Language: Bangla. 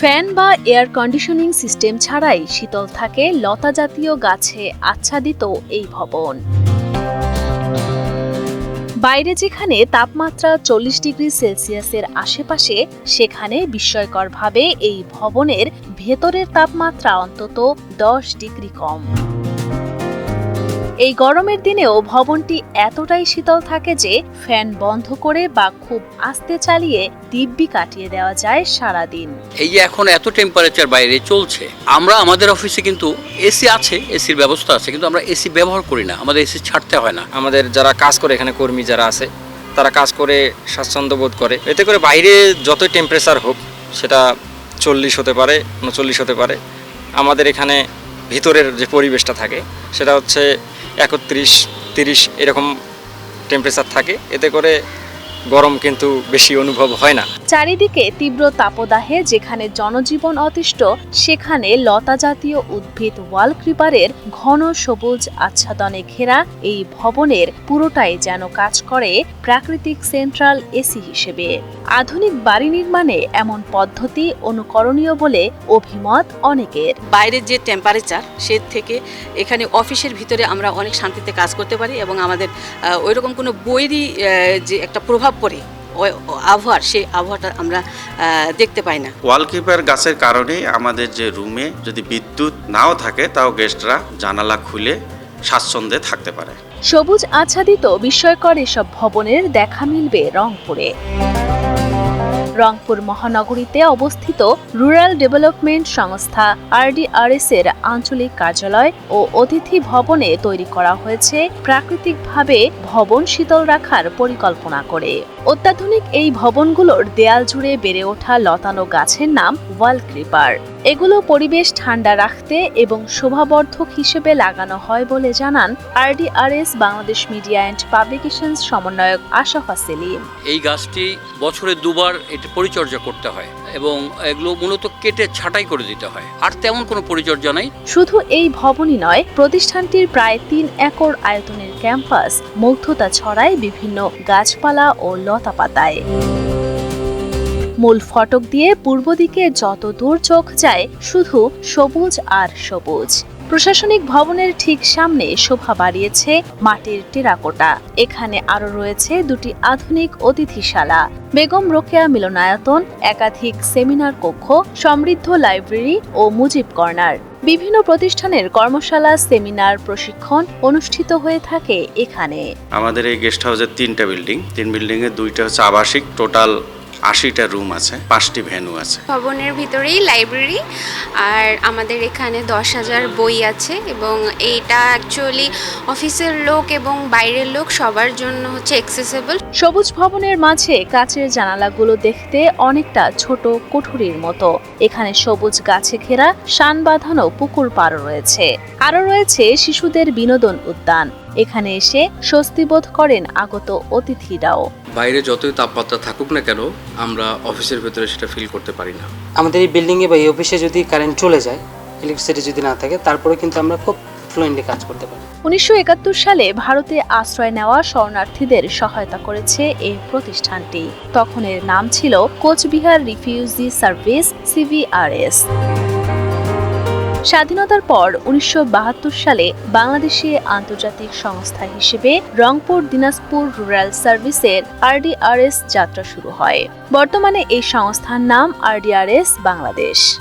ফ্যান বা এয়ার কন্ডিশনিং সিস্টেম ছাড়াই শীতল থাকে লতা জাতীয় গাছে আচ্ছাদিত এই ভবন। বাইরে যেখানে তাপমাত্রা চল্লিশ ডিগ্রি সেলসিয়াসের আশেপাশে, সেখানে বিস্ময়করভাবে এই ভবনের ভেতরের তাপমাত্রা অন্তত দশ ডিগ্রি কম। এই গরমের দিনেও ভবনটি এতটাই শীতল থাকে যে ফ্যান বন্ধ করে বা খুব আস্তে চালিয়ে দিব্যি কাটিয়ে দেওয়া যায় সারাদিন। এই যে এখন এত টেম্পারেচার বাইরে চলছে আমরা আমাদের অফিসে কিন্তু এসি আছে এসির ব্যবস্থা আছে কিন্তু আমরা এসি ব্যবহার করি না আমাদের এসি ছাড়তে হয় না। আমাদের যারা কাজ করে এখানে কর্মী যারা আছে তারা কাজ করে স্বাচ্ছন্দ্য বোধ করে। এতে করে বাইরে যতই টেম্পারেচার হোক সেটা চল্লিশ হতে পারে উনচল্লিশ হতে পারে আমাদের এখানে ভিতরের যে পরিবেশটা থাকে সেটা হচ্ছে একত্রিশ তিরিশ এরকম টেম্পারেচার থাকে। এতে করে গরম কিন্তু বেশি অনুভব হয় না। চারিদিকে তীব্র তাপদাহে যেখানে জনজীবন অতিষ্ঠ সেখানে লতা জাতীয় উদ্ভিদ ওয়াল ক্রিপারের ঘন সবুজ আচ্ছাদনে ঘেরা এই ভবনের পুরোটাই যেন কাজ করে প্রাকৃতিক সেন্ট্রাল এসি হিসেবে। আধুনিক বাড়ি নির্মাণে এমন পদ্ধতি অনুকরণীয় বলে অভিমত অনেকের। বাইরের যে টেম্পারেচার সে থেকে এখানে অফিসের ভিতরে আমরা অনেক শান্তিতে কাজ করতে পারি এবং আমাদের ওই রকম কোনো বৈরী আহ, যে একটা প্রভাব পড়ে। ওই আবহাওয়ার সেই আবহাওয়াটা আমরা দেখতে পাই না। ওয়ালকিপার গাছের কারণে আমাদের যে রুমে যদি বিদ্যুৎ নাও থাকে তাও গেস্টরা জানালা খুলে স্বাচ্ছন্দ্যে থাকতে পারে। সবুজ আচ্ছাদিত বিস্ময়কর এসব ভবনের দেখা মিলবে রংপুরে। রংপুর মহানগরীতে অবস্থিত রুরাল ডেভেলপমেন্ট সংস্থা আরডিআরএস এর আঞ্চলিক কার্যালয় ও অতিথি ভবনে তৈরি করা হয়েছে প্রাকৃতিকভাবে ভবন শীতল রাখার পরিকল্পনা করে। অত্যাধুনিক এই ভবনগুলোর দেয়াল জুড়ে বেড়ে ওঠা লতানো গাছের নাম ওয়াল ক্রিপার এগুলো পরিবেশ ঠান্ডা রাখতে এবং শোভাবর্ধক হিসেবে লাগানো হয় বলে জানান RDRS Bangladesh media and publications সমন্বয়ক আশাফা সেলিম এই গাছটি বছরে দুবার এটা পরিচর্যা করতে হয় এবং এগুলো মূলত কেটে ছাঁটাই করে দিতে হয়। আর তেমন কোনো পরিচর্যা নাই। শুধু এই ভবনই নয় প্রতিষ্ঠানটির প্রায় তিন একর আয়তনের ক্যাম্পাস মুগ্ধতা ছড়ায় বিভিন্ন গাছপালা ও লতাপাতায়। মূল ফটক দিয়ে পূর্ব দিকে যত দূর চোখ যায়, শুধু সবুজ আর সবুজ। প্রশাসনিক ভবনের ঠিক সামনে শোভা বাড়িয়েছে মাটির টেরাকোটা। এখানে আরও রয়েছে দুটি আধুনিক অতিথিশালা। বেগম রোকেয়া মিলনায়তন, একাধিক সেমিনার কক্ষ, সমৃদ্ধ লাইব্রেরি ও মুজিব কর্নার। বিভিন্ন প্রতিষ্ঠানের কর্মশালা, সেমিনার, প্রশিক্ষণ অনুষ্ঠিত হয়ে থাকে এখানে। আমাদের এই গেস্ট হাউসের তিনটা বিল্ডিং। তিন বিল্ডিংয়ে দুইটা হচ্ছে আবাসিক, টোটাল আশিটা রুম আছে পাঁচটি ভেন্যু আছে। ভবনের ভিতরেই লাইব্রেরি আর আমাদের এখানে দশ হাজার বই আছে এবং এইটা অ্যাকচুয়ালি অফিসের লোক এবং বাইরের লোক সবার জন্য হচ্ছে অ্যাক্সেসেবল সবুজ ভবনের মাঝে কাচের জানালাগুলো দেখতে অনেকটা ছোট কুঠুরির মতো। এখানে সবুজ গাছে ঘেরা শান বাঁধানো পুকুর পাড় রয়েছে। আরও রয়েছে শিশুদের বিনোদন উদ্যান। এখানে এসে স্বস্তি বোধ করেন আগত অতিথিরাও। বাইরে যতই তাপমাত্রা থাকুক না কেন আমরা অফিসের ভেতরে সেটা ফিল করতে পারি না। আমাদের এই বিল্ডিংয়ে বা এই অফিসে যদি কারেন্ট চলে যায় ইলেকট্রিসিটি যদি না থাকে তারপরে কিন্তু আমরা খুব ফ্লুয়েন্টলি কাজ করতে পারি। উনিশশো একাত্তর সালে ভারতে আশ্রয় নেওয়া শরণার্থীদের সহায়তা করেছে এই প্রতিষ্ঠানটি। তখন এর নাম ছিল কোচবিহার রিফিউজি সার্ভিস সিভিআরএস। স্বাধীনতার পর উনিশশো বাহাত্তর সালে বাংলাদেশে আন্তর্জাতিক সংস্থা হিসেবে রংপুর দিনাজপুর রুরাল সার্ভিসের আরডিআরএস যাত্রা শুরু হয়। বর্তমানে এই সংস্থার নাম আরডিআরএস বাংলাদেশ।